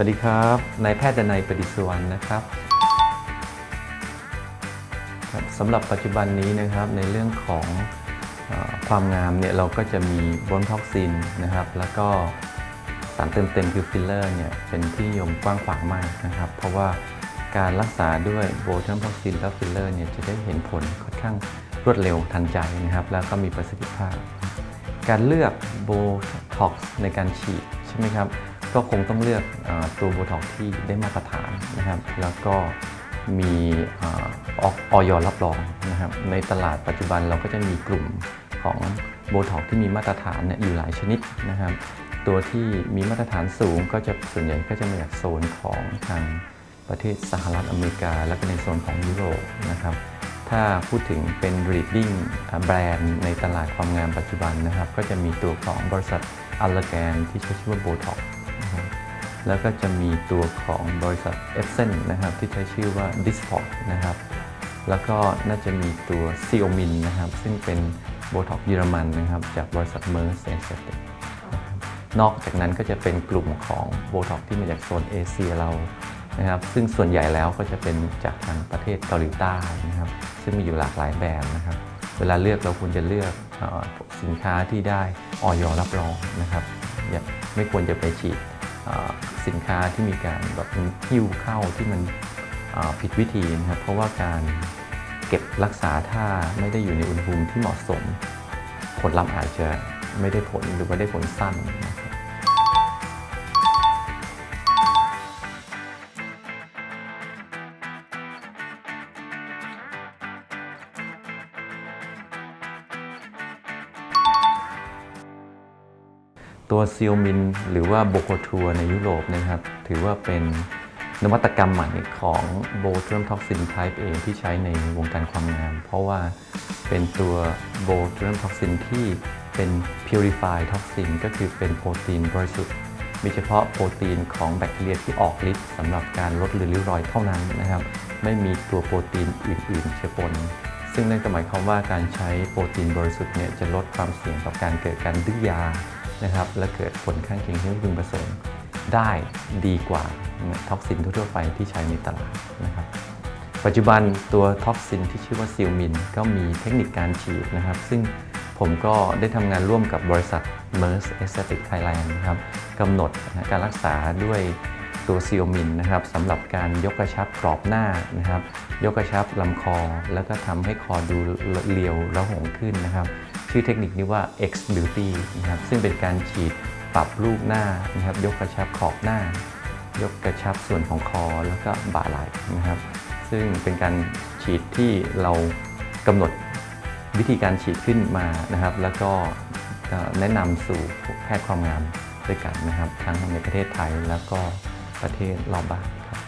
วัสดีครับ นายแพทย์ดนัยประดิษฐ์สุวรรณนะครับสำหรับปัจจุบันนี้นะครับในเรื่องของอความงามเนี่ยเราก็จะมีบนท็อกซินนะครับ แล้วก็สารเติมเต็มคือฟิลเลอร์เนี่ยเป็นที่นิยมกว้างขวางมากนะครับ เพราะว่าการรักษาด้วยโบทัมท็อกซินและฟิลเลอร์เนี่ยจะได้เห็นผลค่อนข้างรวดเร็วทันใจนะครับ แล้วก็มีประสิทธิภาพ การเลือกโบท็อกซ์ในการฉีดใช่ไหมครับ ก็คงต้องเลือกอตัวโบท็อกที่ได้มาตรฐานนะครับ แล้วก็มีออออยรับรองนะครับ ในตลาดปัจจุบันเราก็จะมีกลุ่มของโบท็อกที่มีมาตรฐานเนี่ยอยู่หลายชนิดนะครับ ตัวที่มีมาตรฐานสูงก็จะส่วนใหญ่ก็จะมาจากโซนของทางประเทศสหรัฐอเมริกา และก็ในโซนของยุโรปนะครับ ถ้าพูดถึงเป็น leading แบรนด์ในตลาดความงามปัจจุบันนะครับ ก็จะมีตัวของบริษัทอัลลแกนที่ใช้ชื่อว่าโบท็อก แล้วก็จะมีตัวของบริษัทเอฟเซนนะครับที่ใช้ชื่อว่า d i s p o r t นะครับแล้วก็น่าจะมีตัวซีโอมินนะครับซึ่งเป็นโบท็อกเยอรมันนะครับจากบริษัทเมอร์เซนเซติกนอกจากนั้นก็จะเป็นกลุ่มของโบท็อกที่มาจากโซนเอเชียเรานะครับซึ่งส่วนใหญ่แล้วก็จะเป็นจากทางประเทศเกาหลีใต้นะครับซึ่งมีอยู่หลากหลายแบรนด์นะครับเวลาเลือกเราควรจะเลือกอสินค้าที่ได้ออยรับรองนะครับอย่าไม่ควรจะไปฉีด สินค้าที่มีการแบบหิ้วเข้าที่มันผิดวิธีนะครับเพราะว่าการเก็บรักษาถ้าไม่ได้อยู่ในอุณหภูมิที่เหมาะสม ผลลัพธ์อาจจะไม่ได้ผลหรือว่าได้ผลสั้นนะครับ ตัวซีโอมินหรือว่าโบโคทัวในยุโรปนะครับ ถือว่าเป็นนวัตกรรมใหม่ของโบเทอร์มท็อกซิน type A ที่ใช้ในวงการความงาม เพราะว่าเป็นตัวโบเทอร์มท็อกซินที่เป็น purified toxin ก็คือเป็นโปรตีนบริสุทธิ์มีเฉพาะโปรตีนของแบคทีเรียที่ออกฤทธิ์สำหรับการลดเลือนริ้วรอยเท่านั้นนะครับ ไม่มีตัวโปรตีนอื่นๆเจือปนซึ่งนั่นก็หมายความว่าการใช้โปรตีนบริสุทธิ์เนี่ยจะลดความเสี่ยงต่อการเกิดการดื้อยา นะครับและเกิดผลข้างเคียงที่ไม่พึงประสงค์ได้ดีกว่าท็อกซินทั่วไปที่ใช้ในตลาดนะครับปัจจุบันตัวท็อกซินที่ชื่อว่าซิลมินก็มีเทคนิคการฉีดนะครับ ซึ่งผมก็ได้ทำงานร่วมกับบริษัท MERS Aesthetic Thailand นะครับกำหนดนะการรักษาด้วยตัวซิลมินนะครับสำหรับการยกกระชับกรอบหน้านะครับ ยกกระชับลำคอ แล้วก็ทำให้คอดูเรียวระหงขึ้นนะครับ ชื่อเทคนิคนี้ว่า X Beauty นะครับซึ่งเป็นการฉีดปรับรูปหน้านะครับ ยกกระชับขอบหน้า ยกกระชับส่วนของคอแล้วก็บ่าไหล่นะครับ ซึ่งเป็นการฉีดที่เรากำหนดวิธีการฉีดขึ้นมานะครับ แล้วก็แนะนำสู่แพทย์ความงามด้วยกันนะครับ ทั้งในประเทศไทยแล้วก็ประเทศรอบบ้านครับ